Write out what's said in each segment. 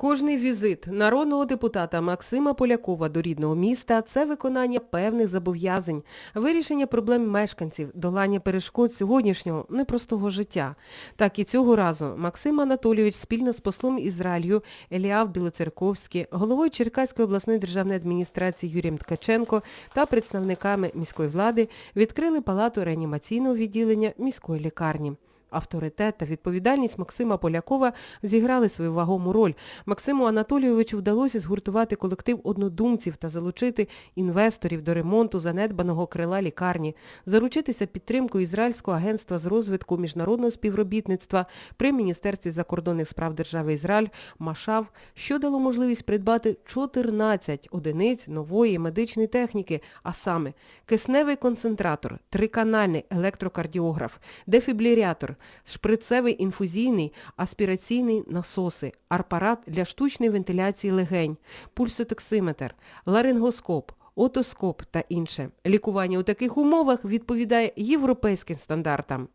Кожний візит народного депутата Максима Полякова до рідного міста – це виконання певних зобов'язань, вирішення проблем мешканців, долання перешкод сьогоднішнього непростого життя. Так і цього разу Максим Анатолійович спільно з послом Ізраїлю Еліав Білоцерковський, головою Черкаської обласної державної адміністрації Юрієм Ткаченко та представниками міської влади відкрили палату реанімаційного відділення міської лікарні. Авторитет та відповідальність Максима Полякова зіграли свою вагому роль. Максиму Анатолійовичу вдалося згуртувати колектив однодумців та залучити інвесторів до ремонту занедбаного крила лікарні, заручитися підтримкою Ізраїльського агентства з розвитку міжнародного співробітництва при Міністерстві закордонних справ держави Ізраїль Машав, що дало можливість придбати 14 одиниць нової медичної техніки, а саме кисневий концентратор, триканальний електрокардіограф, дефібрилятор, шприцевий інфузійний, аспіраційний насоси, апарат для штучної вентиляції легень, пульсотоксиметр, ларингоскоп, отоскоп та інше. Лікування у таких умовах відповідає європейським стандартам.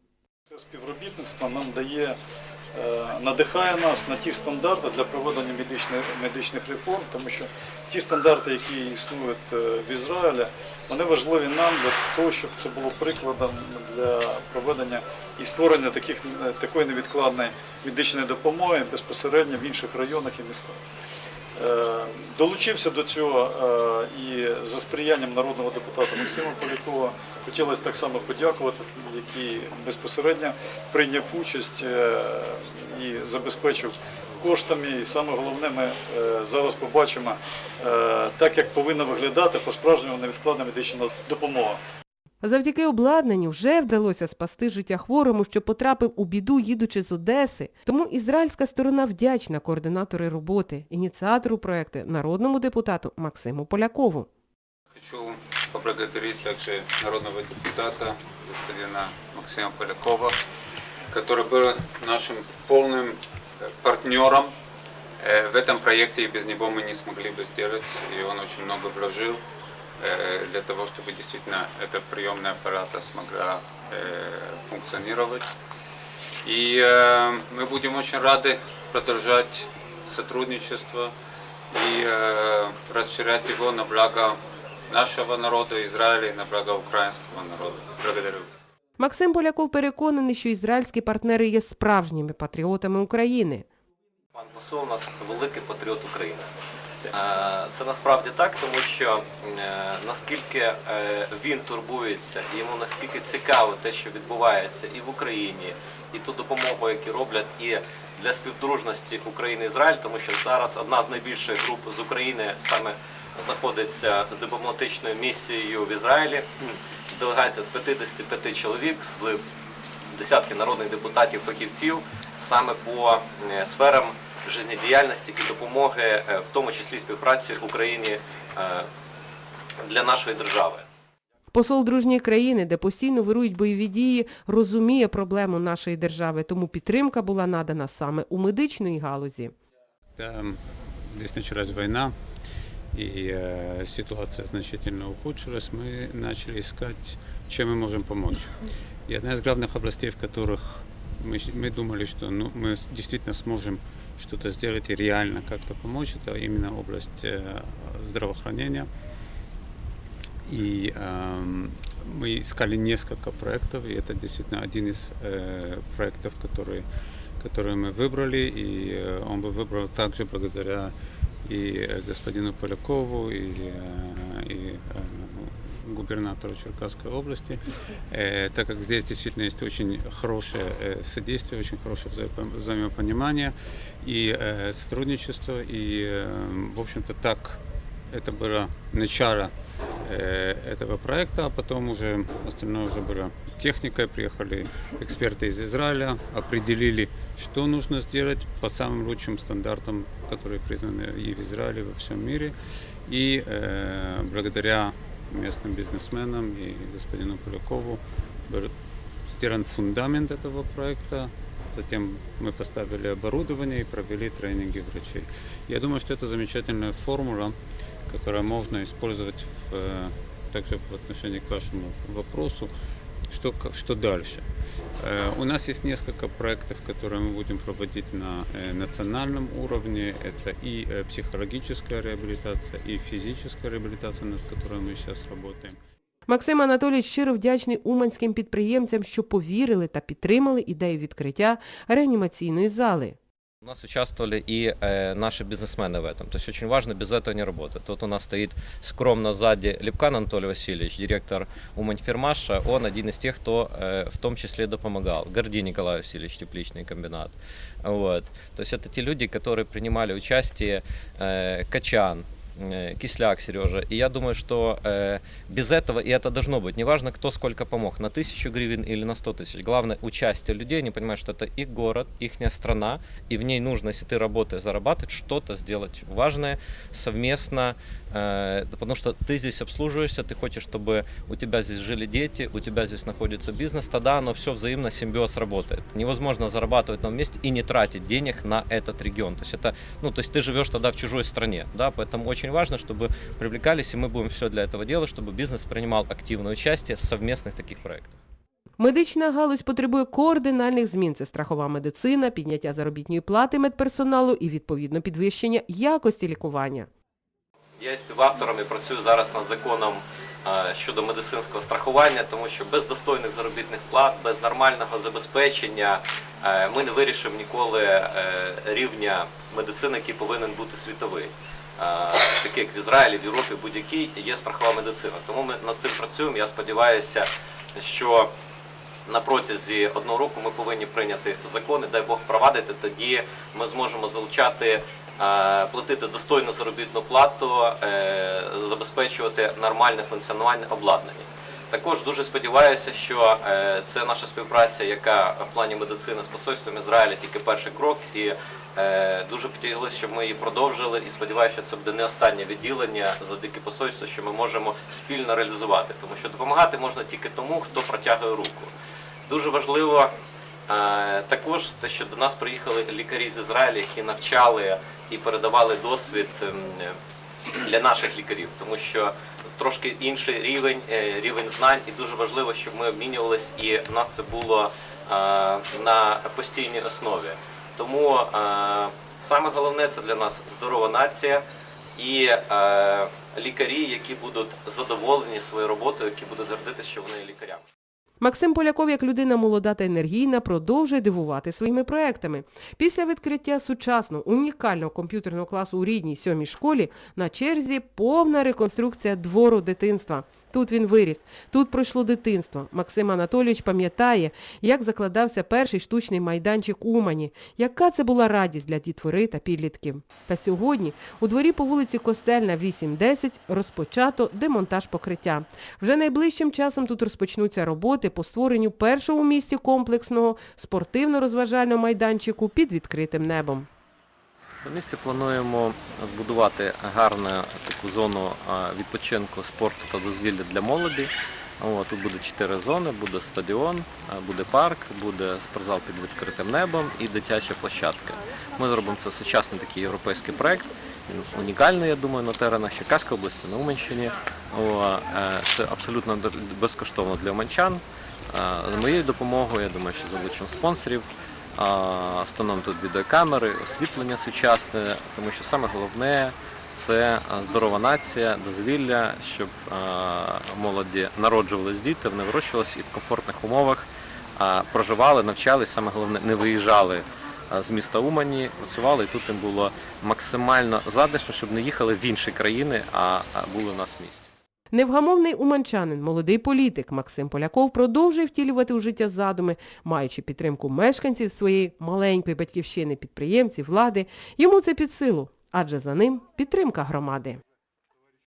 Це співробітництво нам дає, е, надихає нас на ті стандарти для проведення медичних, медичних реформ, тому що ті стандарти, які існують е, в Ізраїлі, вони важливі нам для того, щоб це було прикладом для проведення і створення таких, е, такої невідкладної медичної допомоги безпосередньо в інших районах і містах. Е, Долучився до цього е, і за сприянням народного депутата Максима Полякова хотілося так само подякувати, який безпосередньо прийняв участь і забезпечив коштами. І саме головне, ми зараз побачимо, так як повинна виглядати по-справжньому невідкладна медична допомога. Завдяки обладнанню вже вдалося спасти життя хворому, що потрапив у біду, їдучи з Одеси. Тому ізраїльська сторона вдячна координатору роботи, ініціатору проекту, народному депутату Максиму Полякову. Хочу поблагодарить также народного депутата, господина Максима Полякова, который был нашим полным э, партнером э, в этом проекте, и без него мы не смогли бы сделать, и он очень много вложил э, для того, чтобы действительно эта приемная аппарата смогла э, функционировать. И э, мы будем очень рады продолжать сотрудничество и э, расширять его на благо нашего народа, Израиля и на благо украинского народа. Благодарю вас. Максим Поляков переконаний, що ізраїльські партнери є справжніми патріотами України. Пан посол у нас великий патріот України. Е, Це насправді так, тому що е, наскільки е, він турбується, і йому наскільки цікаво те, що відбувається і в Україні, і ту допомогу, яку роблять і для співдружності України Ізраїль, тому що зараз одна з найбільших груп з України саме знаходиться з дипломатичною місією в Ізраїлі. Делегація з 55 чоловік з десятки народних депутатів, фахівців саме по сферам життєдіяльності і допомоги, е, в тому числі співпраці Україні е, для нашої держави. Посол дружньої країни, де постійно вирують бойові дії, розуміє проблему нашої держави, тому підтримка була надана саме у медичної галузі. Да, здесь началась война, и э, ситуация значительно ухудшилась. Мы начали искать, чем мы можем помочь. И одна из главных областей, в которых мы, щ- мы думали, что ну, мы с- действительно сможем что-то сделать и реально как-то помочь, это именно область э, здравоохранения. И эм, мы искали несколько проектов, и это действительно один из э, проектов, который, который мы выбрали, и э, он был выбран также благодаря и э, господину Полякову, и, э, и э, губернатору Черкасской области, э, так как здесь действительно есть очень хорошее э, содействие, очень хорошее взаимо- взаимопонимание и э, сотрудничество, и, э, в общем-то, так это было начало э, этого проекта, а потом уже остальное уже было техникой, приехали эксперты из Израиля, определили, что нужно сделать по самым лучшим стандартам, которые признаны и в Израиле, и во всем мире. И э, благодаря местным бизнесменам и господину Полякову был сделан фундамент этого проекта. Затем мы поставили оборудование и провели тренинги врачей. Я думаю, что это замечательная формула, которую можно использовать в, э, также в отношении к вашему вопросу что, к- что дальше. Э, У нас есть несколько проектов, которые мы будем проводить на э, национальном уровне. Это и э, психологическая реабилитация, и физическая реабилитация, над которой мы сейчас работаем. Максим Анатолійович щиро вдячний уманським підприємцям, що повірили та підтримали ідею відкриття реанімаційної зали. У нас участвовали и э, наши бизнесмены в этом. То есть очень важно, без этого не работает. Вот у нас стоит скромно сзади Лепкан Анатолий Васильевич, директор Уманьфермаша. Он один из тех, кто э, в том числе допомагал. Горди Николай Васильевич, тепличный комбинат. Вот. То есть это те люди, которые принимали участие, э, Качан, э, Кисляк Сережа. И я думаю, что э, без этого, и это должно быть, неважно, кто сколько помог, на тысячу гривен или на сто тысяч. Главное, участие людей, они понимают, что это их город, их страна, и в ней нужно, если ты работаешь, зарабатывать, что-то сделать важное совместно, э, потому что ты здесь обслуживаешься, ты хочешь, чтобы у тебя здесь жили дети, у тебя здесь находится бизнес, тогда оно все взаимно, симбиоз работает. Невозможно зарабатывать на одном месте и не тратить денег на этот регион. То есть это, ну, то есть ты живешь тогда в чужой стране, да, поэтому очень важно, чтобы привлекались, и мы будем все для этого делать, чтобы бизнес принимал активное участие в совместных таких проектах. Медична галузь потребує координальних змін. Це страхова медицина, підняття заробітної плати медперсоналу і, відповідно, підвищення якості лікування. Я є співавтором і працюю зараз над законом е, щодо медицинського страхування, тому що без достойних заробітних плат, без нормального забезпечення е, ми не вирішимо ніколи е, рівня медицини, який повинен бути світовий. Такий як в Ізраїлі, в Європі, будь-який є страхова медицина. Тому ми над цим працюємо. Я сподіваюся, що на протязі одного року ми повинні прийняти закони, дай Бог впровадити, тоді ми зможемо залучати, платити достойну заробітну плату, е, забезпечувати нормальне функціонування обладнання. Також дуже сподіваюся, що е, це наша співпраця, яка в плані медицини з посольством Ізраїля тільки перший крок, і е, дуже б хотілося, щоб ми її продовжили. І сподіваюся, що це буде не останнє відділення завдяки посольству, що ми можемо спільно реалізувати, тому що допомагати можна тільки тому, хто протягує руку. Дуже важливо е, також те, що до нас приїхали лікарі з Ізраїля, які навчали і передавали досвід ем, для наших лікарів, тому що трошки інший рівень, е, рівень знань, і дуже важливо, щоб ми обмінювалися і в нас це було е, на постійній основі. Тому е, саме головне це для нас здорова нація і лікарі, які будуть задоволені своєю роботою, які будуть гордитися, що вони лікарями. Максим Поляков, як людина молода та енергійна, продовжує дивувати своїми проектами. Після відкриття сучасного унікального комп'ютерного класу у рідній сьомій школі на черзі повна реконструкція двору дитинства. Тут він виріс, тут пройшло дитинство. Максим Анатолійович пам'ятає, як закладався перший штучний майданчик Умані, яка це була радість для дітвори та підлітків. Та сьогодні у дворі по вулиці Костельна 8-10 розпочато демонтаж покриття. Вже найближчим часом тут розпочнуться роботи по створенню першого у місті комплексного спортивно-розважального майданчику під відкритим небом. В місті плануємо збудувати гарну таку зону відпочинку, спорту та дозвілля для молоді. Тут буде чотири зони, буде стадіон, буде парк, буде спортзал під відкритим небом і дитяча площадка. Ми зробимо це сучасний такий європейський проект. Він унікальний, я думаю, на теренах Черкаської області, на Уманщині. Е, це абсолютно безкоштовно для уманчан. Е, З моєю допомогою, я думаю, що залучимо спонсорів. Встановимо тут відеокамери, освітлення сучасне, тому що саме головне це здорова нація, дозвілля, щоб молоді народжувались діти, вони вирощувалися і в комфортних умовах проживали, навчались, саме головне не виїжджали з міста Умані, працювали, і тут їм було максимально затишно, щоб не їхали в інші країни, а були у нас в місті. Невгамовний уманчанин, молодий політик Максим Поляков продовжує втілювати у життя задуми, маючи підтримку мешканців своєї маленької батьківщини, підприємців, влади. Йому це під силу, адже за ним підтримка громади.